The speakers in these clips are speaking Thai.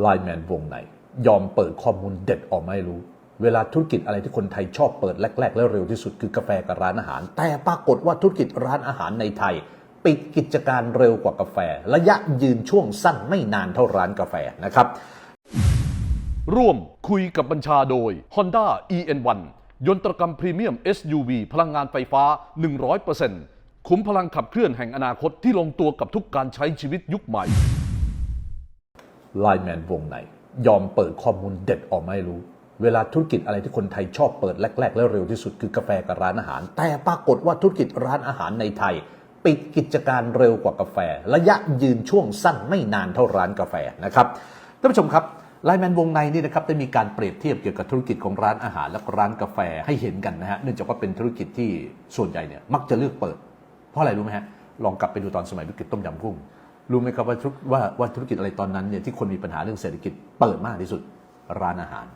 ไลน์แมนวงในยอมเปิดข้อมูลเด็ดออกมาให้รู้ เวลาธุรกิจอะไรที่คนไทยชอบเปิดแรก ๆ และเร็วที่สุดคือกาแฟกับร้านอาหาร แต่ปรากฏว่าธุรกิจร้านอาหารในไทย ปิดกิจการเร็วกว่ากาแฟ ระยะยืนช่วงสั้นไม่นานเท่าร้านกาแฟนะครับ ร่วมคุยกับบัญชาโดย Honda EN1 ยนตรกรรมพรีเมียม SUV พลังงานไฟฟ้า 100%คุ้มพลังขับเคลื่อนแห่งอนาคตที่ลงตัวกับทุกการใช้ชีวิตยุคใหม่ ไลน์แมนวงในยอมเปิดข้อมูลเด็ดออกมาให้รู้ เวลาธุรกิจอะไรที่คนไทยชอบเปิดแรก ๆ และเร็วที่สุดคือกาแฟกับร้านอาหาร แต่ปรากฏว่าธุรกิจร้านอาหารในไทย ปิดกิจการเร็วกว่ากาแฟ ระยะยืนช่วงสั้นไม่นานเท่าร้านกาแฟนะครับท่านผู้ชมครับไลแมนวงในนี่นะครับได้มีการเปรียบเทียบเกี่ยวกับธุรกิจของร้านอาหารและร้านกาแฟให้เห็นกันนะฮะเนื่องจากว่าเป็นธุรกิจที่ส่วนใหญ่เนี่ยมักจะเลือกเปิด เพราะอะไรรู้ไหมฮะลองกลับไปดูตอนสมัยวิกฤตต้มยำกุ้ง รู้ไหมครับว่าธุรว่าว่าธุรกิจอะไรตอนนั้นเนี่ยที่คนมีปัญหาเรื่องเศรษฐกิจเปิดมากที่สุดร้านอาหาร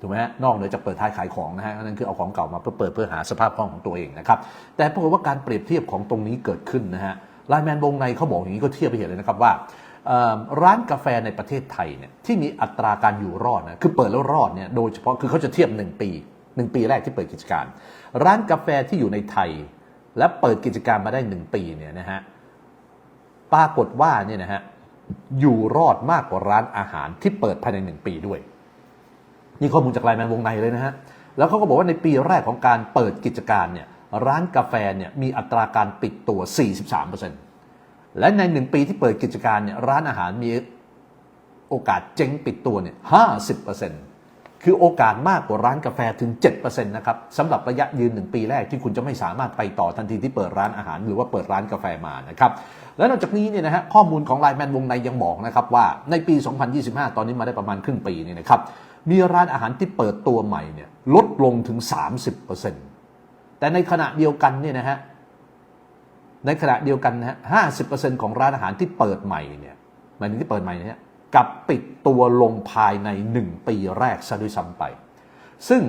ถูกไหมฮะนอกเหนือจากเปิดท้ายขายของนะฮะนั่นคือเอาของเก่ามาเพื่อเปิดเพื่อหาสภาพคล่องของตัวเองนะครับแต่ปรากฏว่าการเปรียบเทียบของตรงนี้เกิดขึ้นนะฮะไลแมนวงในเขาบอกอย่างนี้ก็เทียบไปเห็นเลยนะครับว่าร้านกาแฟในประเทศไทยเนี่ยที่มีอัตราการอยู่รอดนะคือเปิดแล้วรอดเนี่ยโดยเฉพาะคือเขาจะเทียบ 1 ปี 1 ปีแรกที่เปิดกิจการ ร้านกาแฟที่อยู่ในไทย และเปิดกิจการมาได้ 1 ปีเนี่ยนะฮะ ปรากฏว่าเนี่ยนะฮะอยู่รอดมากกว่าร้านอาหารที่เปิดภายในหนึ่งปีด้วย นี่ข้อมูลจากไลน์แมนวงในเลยนะฮะแล้วเขาก็บอกว่าในปีแรกของการเปิดกิจการเนี่ยร้านกาแฟเนี่ยมีอัตราการปิดตัว 43%และในหนึ่งปีที่เปิดกิจการเนี่ยร้านอาหารมีโอกาสเจ๊งปิดตัวเนี่ย 50% คือโอกาสมากกว่าร้านกาแฟถึง 7%นะครับสำหรับระยะยืนหนึ่งปีแรกที่คุณจะไม่สามารถไปต่อทันทีที่เปิดร้านอาหาร หรือว่าเปิดร้านกาแฟมานะครับและนอกจากนี้เนี่ยนะฮะข้อมูลของไลน์แมนวงในยังบอกนะครับว่าในปี 2025 ตอนนี้มาได้ประมาณครึ่งปีนี่นะครับมีร้านอาหารที่เปิดตัวใหม่เนี่ยลดลงถึง 30%แต่ในขณะเดียวกันเนี่ยนะฮะในขณะเดียวกันนะฮะ50%ของร้านอาหารที่เปิดใหม่เนี่ยหมายถึงที่เปิดใหม่เนี่ย กับปิดตัวลงภายใน 1 ปีแรกซะด้วยซ้ำไป ซึ่ง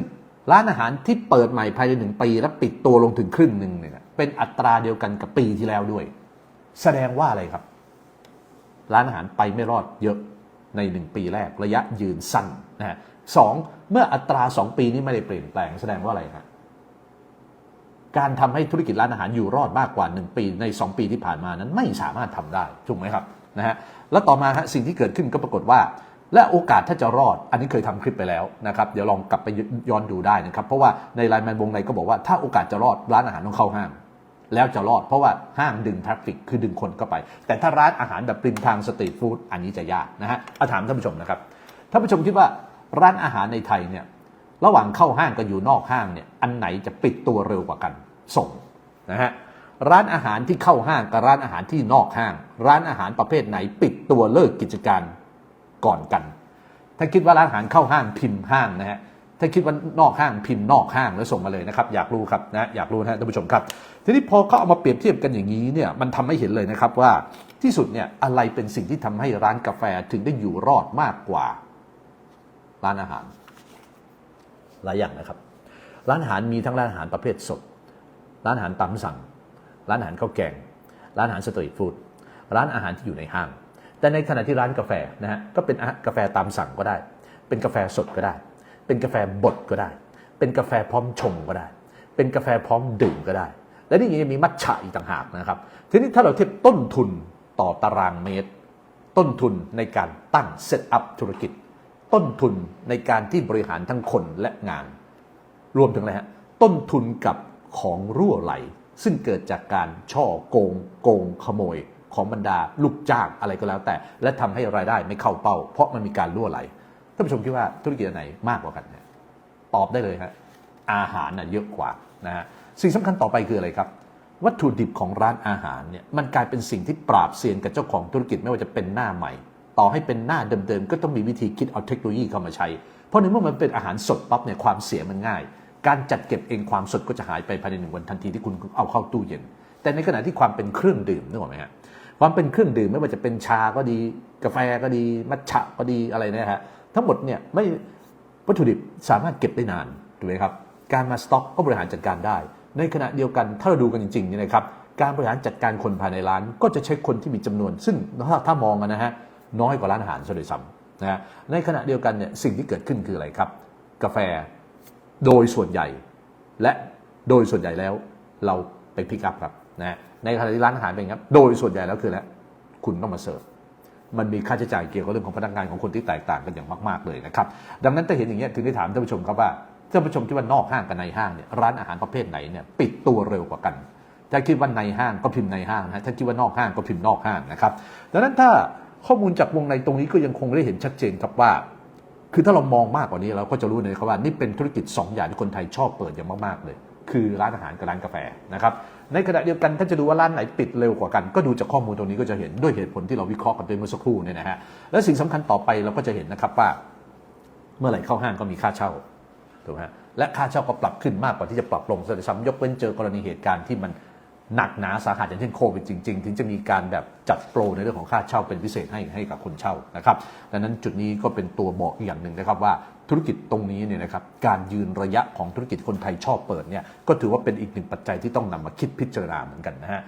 ร้านอาหารที่เปิดใหม่ภายใน1ปี และปิดตัวลงถึงครึ่งหนึ่งเนี่ยเป็นอัตราเดียวกันกับปีที่แล้วด้วย แสดงว่าอะไรครับ ร้านอาหารไปไม่รอดเยอะใน1ปีแรกระยะยืนสั้นนะฮะสองเมื่ออัตรา2ปีนี้ไม่ได้เปลี่ยนแปลงแสดงว่าอะไรฮะการทำให้ธุรกิจร้านอาหารอยู่รอดมากกว่า 1 ปีใน 2 ปีที่ผ่านมานั้นไม่สามารถทำได้ถูกไหมครับ นะฮะแล้วต่อมาฮะสิ่งที่เกิดขึ้นก็ปรากฏว่า และโอกาสถ้าจะรอด อันนี้เคยทำคลิปไปแล้วนะครับเดี๋ยวลองกลับไปย้อนดูได้นะครับ เพราะว่าในไลน์แมนวงในก็บอกว่าถ้าโอกาสจะรอดร้านอาหารต้องเข้าห้างแล้วจะรอดเพราะว่าห้างดึงทราฟฟิกคือดึงคนเข้าไป แต่ถ้าร้านอาหารแบบริมทางสตรีทฟู้ดอันนี้จะยากนะฮะเอาถามท่านผู้ชมนะครับท่านผู้ชมคิดว่าร้านอาหารในไทยเนี่ยระหว่างเข้าห้างกับอยู่นอกห้างเนี่ยอันไหนจะปิดตัวเร็วกว่ากันส่งนะฮะ ร้านอาหารที่เข้าห้างกับร้านอาหารที่นอกห้าง ร้านอาหารประเภทไหนปิดตัวเลิกกิจการก่อนกัน ถ้าคิดว่าร้านอาหารเข้าห้างพิมพ์ห้างนะฮะถ้าคิดว่านอกห้างพิมพ์นอกห้างแล้วส่งมาเลยนะครับ อยากรู้ครับนะอยากรู้นะท่านผู้ชมครับ ทีนี้พอเขาเอามาเปรียบเทียบกันอย่างนี้เนี่ยมันทำให้เห็นเลยนะครับว่าที่สุดเนี่ยอะไรเป็นสิ่งที่ทำให้ร้านกาแฟถึงได้อยู่รอดมากกว่า ร้านอาหาร หลายอย่างนะครับ ร้านอาหารมีทั้งร้านอาหารประเภทสด ร้านอาหารตามสั่ง ร้านอาหารข้าวแกง ร้านอาหารสตรีทฟู้ดร้านอาหารที่อยู่ในห้าง แต่ในขณะที่ร้านกาแฟนะฮะก็เป็นกาแฟตามสั่งก็ได้ เป็นกาแฟสดก็ได้ เป็นกาแฟบดก็ได้ เป็นกาแฟพร้อมชงก็ได้ เป็นกาแฟพร้อมดื่มก็ได้ และนี่ยังมีมัทฉะอีกต่างหากนะครับ ทีนี้ถ้าเราเทียบต้นทุนต่อตารางเมตร ต้นทุนในการตั้งเซตอัพธุรกิจ ต้นทุนในการที่บริหารทั้งคนและงาน รวมถึงอะไรฮะต้นทุนกับของรั่วไหล ซึ่งเกิดจากการช่อโกง โกงขโมยของบรรดาลูกจ้างอะไรก็แล้วแต่ และทำให้รายได้ไม่เข้าเป้า เพราะมันมีการรั่วไหลท่านผู้ชมคิดว่าธุรกิจไหนมากกว่ากันเนี่ยตอบได้เลยฮะอาหารน่ะเยอะกว่านะฮะสิ่งสำคัญต่อไปคืออะไรครับ วัตถุดิบของร้านอาหารเนี่ยมันกลายเป็นสิ่งที่ปราบเซียนกับเจ้าของธุรกิจไม่ว่าจะเป็นหน้าใหม่ ต่อให้เป็นหน้าเดิมๆก็ต้องมีวิธีคิดเอาเทคโนโลยีเข้ามาใช้ เพราะในเมื่อมันเป็นอาหารสดปั๊บเนี่ยความเสียมันง่าย การจัดเก็บเองความสดก็จะหายไปภายในหนึ่งวันทันทีที่คุณเอาเข้าตู้เย็น แต่ในขณะที่ความเป็นเครื่องดื่มนึกออกไหมฮะความเป็นเครื่องดื่มไม่ว่าจะเป็นชาก็ดี กาแฟก็ดี มัทฉะก็ดีอะไรนะฮะทั้งหมดเนี่ยไม่วัตถุดิบสามารถเก็บได้นานถูกไหมครับการมาสต็อกก็บริหารจัดการได้ ในขณะเดียวกันถ้าเราดูกันจริงๆเนี่ยนะครับการบริหารจัดการคนภายในร้าน ก็จะใช้คนที่มีจำนวน ซึ่งถ้าถ้ามองนะฮะน้อยกว่าร้านอาหารซะด้วยซ้นะฮะในขณะเดียวกันเนี่ยสิ่งที่เกิดขึ้นคืออะไรครับ กาแฟ โดยส่วนใหญ่ และโดยส่วนใหญ่แล้วเราไปพิกอัพครับนะฮะในขณะที่ร้านอาหารเป็นอย่างนั้นโดยส่วนใหญ่แล้วคือแล้วคุณต้องมาเสิร์ฟมันมีค่าใช้จ่ายเกี่ยวกับเรื่องของพนักงานของคนที่แตกต่างกันอย่างมาก ๆ เลยนะครับ ดังนั้นถ้าเห็นอย่างนี้ยถึงได้ถามท่านผู้ชมครับว่าท่านผู้ชมคิดว่านอกห้างกับในห้างเนี่ยร้านอาหารประเภทไหนเนี่ยปิดตัวเร็วกว่ากัน ถ้าคิดว่าในห้างก็พิมพ์ในห้างนะถ้าคิดว่านอกห้างก็พิมพ์นอกห้างนะครับ ดังนั้นถ้าข้อมูลจากวงในตรงนี้ก็ยังคงได้เห็นชัดเจนครับว่า คือถ้าเรามองมากกว่านี้เราก็จะรู้เลยครับว่านี่เป็นธุรกิจ 2 อย่างที่คนไทยชอบเปิดอย่างมากๆเลย คือร้านอาหารกับร้านกาแฟนะครับในขณะเดียวกันถ้าจะดูว่าร้านไหนปิดเร็วกว่ากัน ก็ดูจากข้อมูลตรงนี้ก็จะเห็นด้วยเหตุผลที่เราวิเคราะห์กันไปเมื่อสักครู่เนี่ยนะฮะและสิ่งสำคัญต่อไปเราก็จะเห็นนะครับว่า เมื่อไหร่เข้าห้างก็มีค่าเช่าถูกไหมและค่าเช่าก็ปรับขึ้นมากกว่าที่จะปรับลงซะด้วยซ้ำยกเว้นเจอกรณีเหตุการณ์ที่มัน หนักหนาสาหัสอย่างเช่นโควิดจริงๆ ถึงจะมีการแบบจัดโปรในเรื่องของค่าเช่าเป็นพิเศษให้ให้กับคนเช่านะครับดังนั้นจุดนี้ก็เป็นตัวบอกอีกอย่างหนึ่งนะครับว่าธุรกิจตรงนี้เนี่ยนะครับการยืนระยะของธุรกิจคนไทยชอบเปิดเนี่ยก็ถือว่าเป็นอีกหนึ่งปัจจัยที่ต้องนำมาคิดพิจารณาเหมือนกันนะฮะ